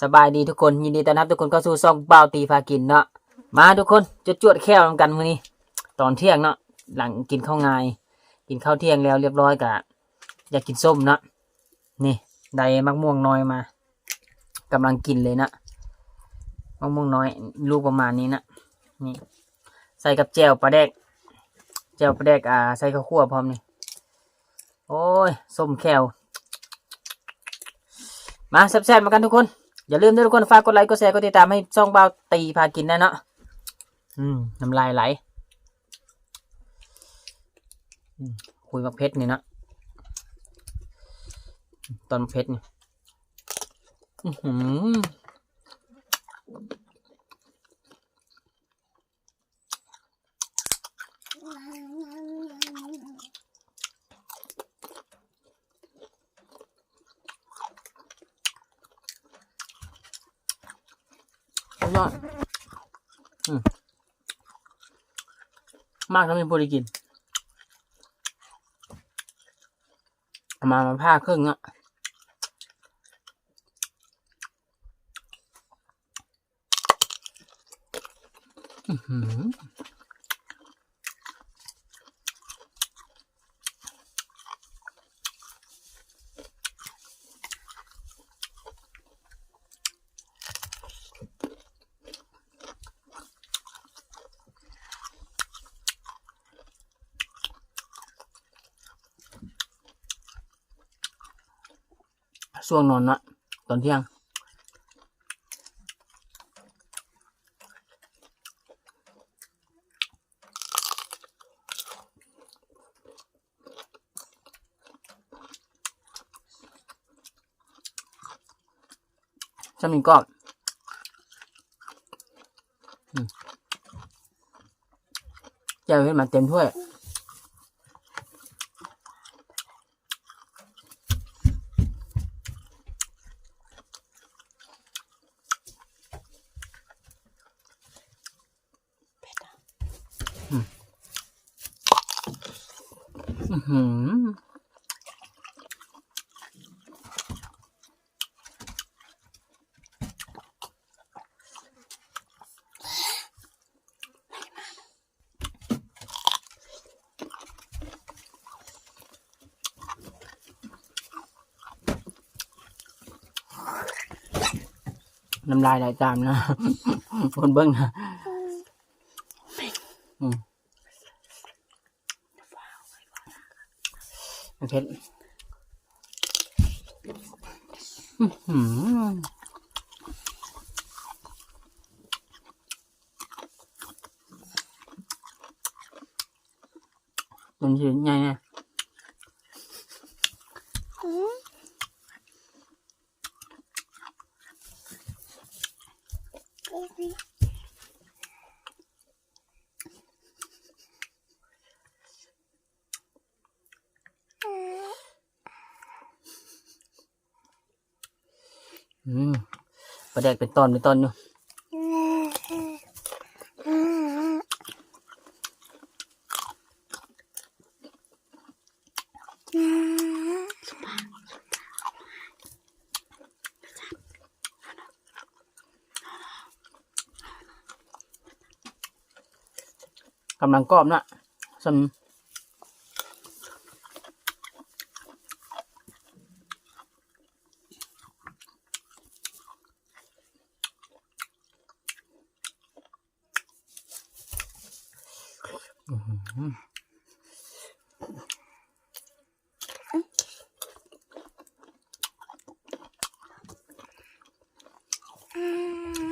สบายดีทุกคนยินดีต้อนรับทุกคนเข้าสู่ซ่องเบาตีพากินเนาะมาทุกคนจะจวดแค้วนกันมื้อนี้ ตอนเที่ยงเนาะหลังกินข้าวงาย กินข้าวเที่ยงแล้วเรียบร้อยกะอยากกินส้มเนาะนี่ได้มะม่วงน้อยมากำลังกินเลยนะมะม่วงน้อย ลูกประมาณนี้นะนี่ ใส่กับแจ่วปลาแดกแจ่วปลาแดกอ่าใส่ข้าวคั่วพร้อมนี่โอ้ยส้มแควมาแซ่บๆมากันทุกคน อย่าลืมด้วยทุกคนฝากกดไลค์กดแชร์กดติดตามให้ช่องเบาตีพากินนะเนาะอืมน้ำลายไหลคุยมักเพชรนี่นะตอนเพชรนี่อื้อหือ ยอดมากทำเป็นบริกิน มามาผ้าครึ่งอะอือหือ ช่วงนอนนะตอนเที่ยง จะมีก็อืมแจ่วขึ้นมาเต็มถ้วย อืมอื้อหือ น้ำลายไหลตามนะ คนเบิ้งนะอืมโอ เคอื้อหือมันยืนไงเนี่ยอืม ปลาแดกเป็นตอนเป็นตอนอยู่กำลังกรอบนะสม 음. 음.